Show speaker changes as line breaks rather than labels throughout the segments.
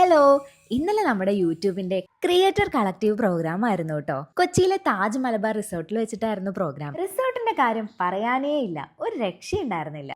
Hello ഇന്നലെ നമ്മുടെ യൂട്യൂബിന്റെ creator collective programme ആയിരുന്നു കേട്ടോ കൊച്ചിയിലെ താജ് മലബാർ റിസോർട്ടിൽ വെച്ചിട്ടായിരുന്നു പ്രോഗ്രാം റിസോർട്ടിന്റെ കാര്യം പറയാനേ ഇല്ല. ഒരു രക്ഷയുണ്ടായിരുന്നില്ല.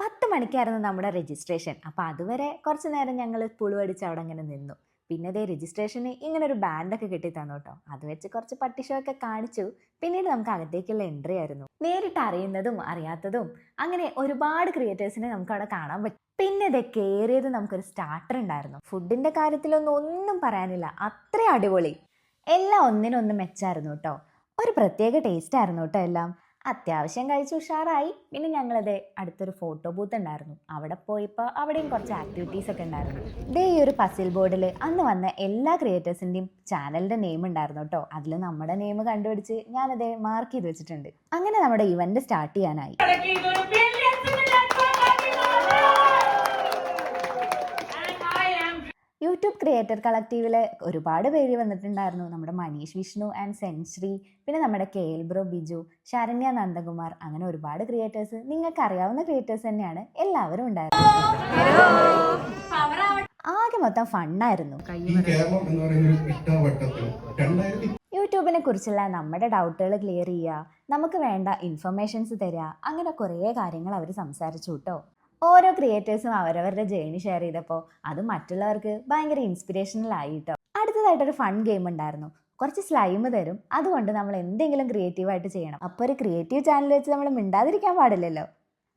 പത്ത് മണിക്കായിരുന്നു നമ്മുടെ രജിസ്ട്രേഷൻ അപ്പോൾ അതുവരെ കുറച്ച് നേരം ഞങ്ങൾ പുളുവടിച്ച് അവിടെ അങ്ങനെ നിന്നു. പിന്നെ ഇതേ രജിസ്ട്രേഷന് ഇങ്ങനെ ഒരു ബാൻഡൊക്കെ കിട്ടി തന്നു കേട്ടോ അത് വെച്ച് കുറച്ച് പട്ടിഷോ ഒക്കെ കാണിച്ചു. പിന്നീട് നമുക്ക് അകത്തേക്കുള്ള എൻട്രി ആയിരുന്നു. നേരിട്ട് അറിയുന്നതും അറിയാത്തതും അങ്ങനെ ഒരുപാട് ക്രിയേറ്റേഴ്സിനെ നമുക്ക് അവിടെ കാണാൻ പറ്റും. പിന്നെ ഇത് കയറിയത് നമുക്കൊരു സ്റ്റാർട്ടർ ഉണ്ടായിരുന്നു. ഫുഡിന്റെ കാര്യത്തിലൊന്നും ഒന്നും പറയാനില്ല. അത്ര അടിപൊളി. എല്ലാം ഒന്നിനൊന്ന് മെച്ചായിരുന്നു കേട്ടോ ഒരു പ്രത്യേക ടേസ്റ്റ് ആയിരുന്നു കേട്ടോ എല്ലാം. അത്യാവശ്യം കഴിച്ച് ഉഷാറായി. പിന്നെ ഞങ്ങളത് അടുത്തൊരു ഫോട്ടോ ബൂത്ത് ഉണ്ടായിരുന്നു. അവിടെ പോയപ്പോൾ അവിടെയും കുറച്ച് ആക്ടിവിറ്റീസ് ഒക്കെ ഉണ്ടായിരുന്നു. ദേ ഈ ഒരു പസിൽ ബോർഡിൽ അന്ന് വന്ന എല്ലാ ക്രിയേറ്റേഴ്സിന്റെയും ചാനലിന്റെ നെയിം ഉണ്ടായിരുന്നു കേട്ടോ അതിൽ നമ്മുടെ നെയിം കണ്ടുപിടിച്ച് ഞാനത് മാർക്ക് ചെയ്ത് വെച്ചിട്ടുണ്ട്. അങ്ങനെ നമ്മുടെ ഇവന്റ് സ്റ്റാർട്ട് ചെയ്യാനായി. യൂട്യൂബ് ക്രിയേറ്റർ കളക്റ്റീവിലെ ഒരുപാട് പേര് വന്നിട്ടുണ്ടായിരുന്നു. നമ്മുടെ മനീഷ് വിഷ്ണു ആൻഡ് സെൻശ്രീ പിന്നെ നമ്മുടെ K L bro Biju Saranya Nandakumar അങ്ങനെ ഒരുപാട് ക്രിയേറ്റേഴ്സ് നിങ്ങൾക്ക് അറിയാവുന്ന ക്രിയേറ്റേഴ്സ് തന്നെയാണ് എല്ലാവരും ഉണ്ടായിരുന്നത്. ആകെ മൊത്തം ഫണ്ണായിരുന്നു യൂട്യൂബിനെ കുറിച്ചുള്ള നമ്മുടെ ഡൗട്ടുകൾ ക്ലിയർ ചെയ്യുക നമുക്ക് വേണ്ട ഇൻഫർമേഷൻസ് തരിക അങ്ങനെ കുറേ കാര്യങ്ങൾ അവർ സംസാരിച്ചു കേട്ടോ. ഓരോ ക്രിയേറ്റേഴ്സും അവരവരുടെ ജേണി ഷെയർ ചെയ്തപ്പോൾ അത് മറ്റുള്ളവർക്ക് ഭയങ്കര ഇൻസ്പിറേഷണൽ ആയിട്ടോ. കേട്ടോ അടുത്തതായിട്ടൊരു ഫൺ ഗെയിം ഉണ്ടായിരുന്നു. കുറച്ച് സ്ലൈമ് തരും. അതുകൊണ്ട് നമ്മൾ എന്തെങ്കിലും ക്രിയേറ്റീവായിട്ട് ചെയ്യണം. അപ്പോൾ ഒരു ക്രിയേറ്റീവ് ചാനൽ വെച്ച് നമ്മൾ മിണ്ടാതിരിക്കാൻ പാടില്ലല്ലോ.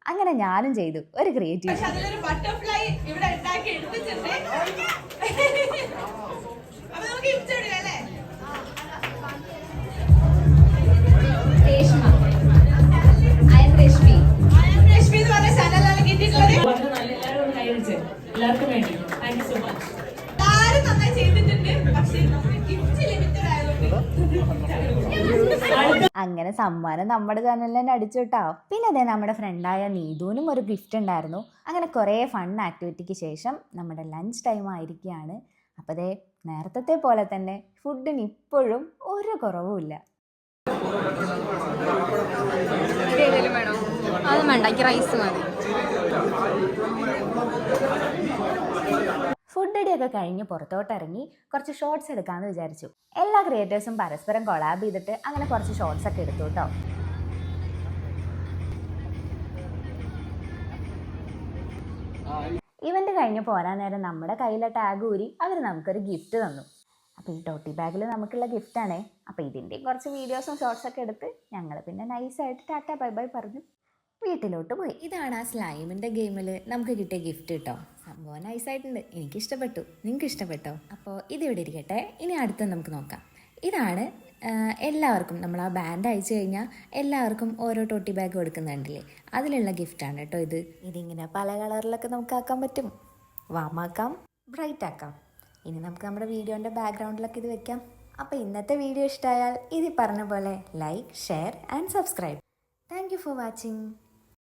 അങ്ങനെ ഞാനും ചെയ്തു. ഒരു ക്രിയേറ്റീവ്
അതിലൊരു ബട്ടർഫ്ലൈ ഇവിടെ ഉണ്ടാക്കി എടുത്തിട്ടുണ്ട്.
അങ്ങനെ സമ്മാനം നമ്മുടെ ചാനലിൽ തന്നെ അടിച്ചു കേട്ടോ പിന്നെ അതേ നമ്മുടെ ഫ്രണ്ടായ നീതുവിനും ഒരു ഗിഫ്റ്റ് ഉണ്ടായിരുന്നു. അങ്ങനെ കുറേ ഫൺ ആക്ടിവിറ്റിക്ക് ശേഷം നമ്മുടെ ലഞ്ച് ടൈം ആയിരിക്കുകയാണ്. അപ്പോൾ അതേ നേരത്തെ പോലെ തന്നെ ഫുഡിന് ഇപ്പോഴും ഒരു കുറവുമില്ല
അത് വേണ്ട റൈസ് മതി.
ഒക്കെ കഴിഞ്ഞ് പുറത്തോട്ട് ഇറങ്ങി കുറച്ച് ഷോർട്സ് എടുക്കാമെന്ന് വിചാരിച്ചു. എല്ലാ ക്രിയേറ്റേഴ്സും പരസ്പരം കൊളാബ് ചെയ്തിട്ട് അങ്ങനെ കുറച്ച് ഷോർട്സ് ഒക്കെ എടുത്തു കേട്ടോ ഇവന്റ് കഴിഞ്ഞ് പോരാൻ നേരം നമ്മുടെ കയ്യിലെ ടാഗ് ഊരി അവർ നമുക്കൊരു ഗിഫ്റ്റ് തന്നു. അപ്പോൾ ഈ ടോട്ടി ബാഗിൽ നമുക്കുള്ള ഗിഫ്റ്റാണേ അപ്പോൾ ഇതിന്റെയും കുറച്ച് വീഡിയോസും ഷോർട്സ് ഒക്കെ എടുത്ത് ഞങ്ങൾ പിന്നെ നൈസായിട്ട് ടാറ്റ ബൈ ബൈ പറഞ്ഞു. വീട്ടിലോട്ട് പോയി. ഇതാണ് ആ സ്ലൈമിന്റെ ഗെയിമിൽ നമുക്ക് കിട്ടിയ ഗിഫ്റ്റ് കേട്ടോ സംഭവം നൈസായിട്ടുണ്ട്. എനിക്ക് ഇഷ്ടപ്പെട്ടു നിങ്ങൾക്ക് ഇഷ്ടപ്പെട്ടോ അപ്പോൾ ഇതിവിടെ ഇരിക്കട്ടെ. ഇനി അടുത്ത് നമുക്ക് നോക്കാം. ഇതാണ് എല്ലാവർക്കും നമ്മൾ ആ ബാൻഡ് അയച്ചു കഴിഞ്ഞാൽ എല്ലാവർക്കും ഓരോ ടോട്ടി ബാഗ് കൊടുക്കുന്നുണ്ടല്ലേ? അതിലുള്ള ഗിഫ്റ്റാണ് കേട്ടോ ഇത്. ഇതിങ്ങനെ പല കളറിലൊക്കെ നമുക്ക് ആക്കാൻ പറ്റും. വാമാക്കാം ബ്രൈറ്റ് ആക്കാം. ഇനി നമുക്ക് നമ്മുടെ വീഡിയോന്റെ ബാക്ക്ഗ്രൗണ്ടിലൊക്കെ ഇത് വെക്കാം. അപ്പോൾ ഇന്നത്തെ വീഡിയോ ഇഷ്ടമായാൽ ഇത് പറഞ്ഞ പോലെ like share and subscribe thank for watching